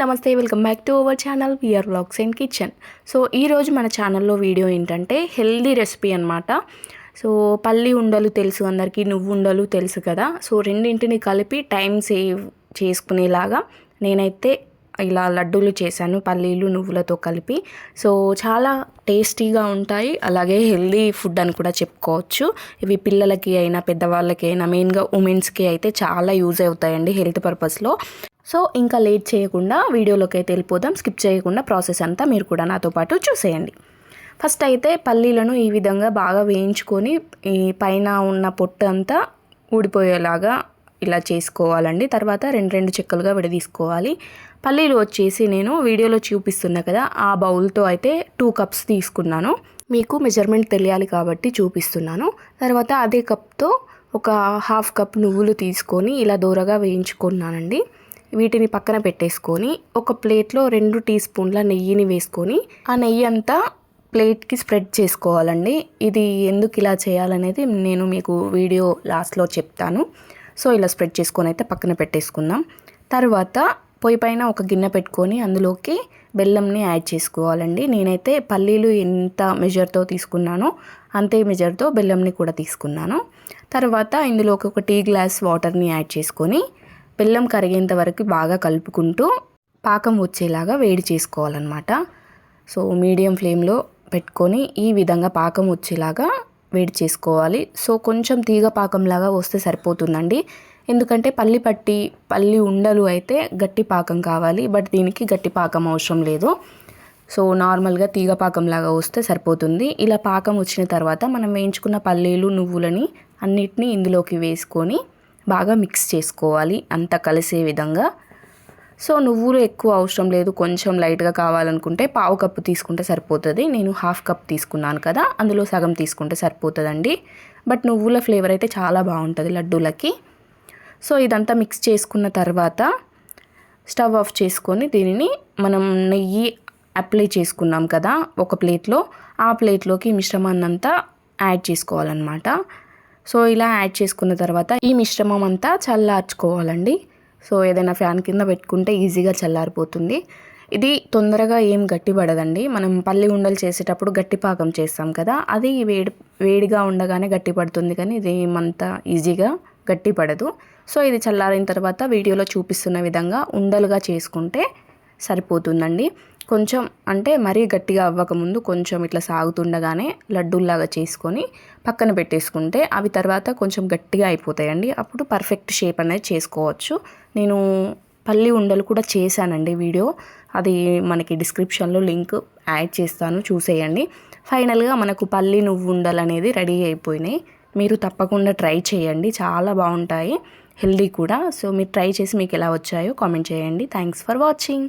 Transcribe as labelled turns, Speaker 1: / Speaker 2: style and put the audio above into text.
Speaker 1: నమస్తే welcome back to our channel. VR blogs and kitchen so ఈరోజు మన ఛానల్లో వీడియో ఏంటంటే హెల్దీ రెసిపీ అనమాట సో పల్లి ఉండలు తెలుసు అందరికీ నువ్వు ఉండలు తెలుసు కదా. సో రెండింటిని కలిపి టైం సేవ్ చేసుకునేలాగా నేనైతే ఇలా లడ్డూలు చేశాను పల్లీలు నువ్వులతో కలిపి. సో చాలా టేస్టీగా ఉంటాయి. అలాగే హెల్దీ ఫుడ్ అని కూడా చెప్పుకోవచ్చు. ఇవి పిల్లలకి అయినా పెద్దవాళ్ళకి అయినా మెయిన్గా ఉమెన్స్కి అయితే చాలా యూజ్ అవుతాయండి హెల్త్ పర్పస్లో. సో ఇంకా లేట్ చేయకుండా వీడియోలోకి అయితే వెళ్ళిపోదాం. స్కిప్ చేయకుండా ప్రాసెస్ అంతా మీరు కూడా నాతో పాటు చూసేయండి. ఫస్ట్ అయితే పల్లీలను ఈ విధంగా బాగా వేయించుకొని ఈ పైన ఉన్న పొట్టు అంతా ఊడిపోయేలాగా ఇలా చేసుకోవాలండి. తర్వాత రెండు రెండు చెక్కలుగా విడదీసుకోవాలి. పల్లీలు వచ్చేసి నేను వీడియోలో చూపిస్తున్నా కదా ఆ బౌల్తో అయితే టూ కప్స్ తీసుకున్నాను. మీకు మెజర్మెంట్ తెలియాలి కాబట్టి చూపిస్తున్నాను. తర్వాత అదే కప్తో ఒక హాఫ్ కప్ నువ్వులు తీసుకొని ఇలా దూరగా వేయించుకున్నానండి. వీటిని పక్కన పెట్టేసుకొని ఒక ప్లేట్లో రెండు టీ స్పూన్ల నెయ్యిని వేసుకొని ఆ నెయ్యి అంతా ప్లేట్కి స్ప్రెడ్ చేసుకోవాలండి. ఇది ఎందుకు ఇలా చేయాలనేది నేను మీకు వీడియో లాస్ట్లో చెప్తాను. సో ఇలా స్ప్రెడ్ చేసుకొని అయితే పక్కన పెట్టేసుకుందాం. తర్వాత పొయ్యి పైన ఒక గిన్నె పెట్టుకొని అందులోకి బెల్లంని యాడ్ చేసుకోవాలండి. నేనైతే పల్లీలు ఎంత మెజర్తో తీసుకున్నానో. అంతే మెజర్తో బెల్లంని కూడా తీసుకున్నాను. తర్వాత ఇందులోకి ఒక టీ గ్లాస్ వాటర్ని యాడ్ చేసుకొని బెల్లం కరిగేంత వరకు బాగా కలుపుకుంటూ పాకం వచ్చేలాగా వేడి చేసుకోవాలన్నమాట. సో మీడియం ఫ్లేమ్లో పెట్టుకొని ఈ విధంగా పాకం వచ్చేలాగా వేడి చేసుకోవాలి. సో కొంచెం తీగ పాకంలాగా వస్తే సరిపోతుందండి. ఎందుకంటే పల్లి పట్టి పల్లి ఉండలు అయితే గట్టి పాకం కావాలి. బట్ దీనికి గట్టి పాకం అవసరం లేదు. సో నార్మల్గా తీగ పాకంలాగా వస్తే సరిపోతుంది. ఇలా పాకం వచ్చిన తర్వాత మనం వేయించుకున్న పల్లీలు నువ్వులని అన్నిటినీ ఇందులోకి వేసుకొని బాగా మిక్స్ చేసుకోవాలి. అంత కలిసే విధంగా సో నువ్వులు ఎక్కువ అవసరం లేదు. కొంచెం లైట్గా కావాలనుకుంటే పావు కప్పు తీసుకుంటే సరిపోతుంది. నేను హాఫ్ కప్ తీసుకున్నాను కదా అందులో సగం తీసుకుంటే సరిపోతుందండి. బట్ నువ్వుల ఫ్లేవర్ అయితే చాలా బాగుంటుంది లడ్డూలకి. సో ఇదంతా మిక్స్ చేసుకున్న తర్వాత స్టవ్ ఆఫ్ చేసుకొని దీనిని మనం నెయ్యి అప్లై చేసుకున్నాం కదా ఒక ప్లేట్లో. ఆ ప్లేట్లోకి మిశ్రమాన్ని అంతా యాడ్ చేసుకోవాలన్నమాట. సో ఇలా యాడ్ చేసుకున్న తర్వాత ఈ మిశ్రమం అంతా చల్లార్చుకోవాలండి. సో ఏదైనా ఫ్యాన్ కింద పెట్టుకుంటే ఈజీగా చల్లారిపోతుంది. ఇది తొందరగా ఏం గట్టిపడదండి. మనం పల్లి ఉండలు చేసేటప్పుడు గట్టి పాకం చేస్తాం కదా అది వేడి వేడిగా ఉండగానే గట్టి పడుతుంది కానీ ఇది ఏమంత ఈజీగా గట్టి పడదు సో ఇది చల్లారిన తర్వాత వీడియోలో చూపిస్తున్న విధంగా ఉండలుగా చేసుకుంటే సరిపోతుందండి. కొంచెం అంటే మరీ గట్టిగా అవ్వకముందు కొంచెం ఇట్లా సాగుతుండగానే లడ్డూల్లాగా చేసుకొని పక్కన పెట్టేసుకుంటే అవి తర్వాత కొంచెం గట్టిగా అయిపోతాయండి. అప్పుడు పర్ఫెక్ట్ షేప్ అనేది చేసుకోవచ్చు. నేను పల్లి ఉండలు కూడా చేశానండి వీడియో. అది మనకి డిస్క్రిప్షన్లో లింక్ యాడ్ చేస్తాను చూసేయండి. ఫైనల్గా మనకు పల్లి నువ్వు ఉండలు అనేది రెడీ అయిపోయినాయి. మీరు తప్పకుండా ట్రై చేయండి. చాలా బాగుంటాయి. హెల్దీ కూడా. సో మీరు ట్రై చేసి మీకు ఎలా వచ్చాయో కామెంట్ చేయండి. Thanks for watching.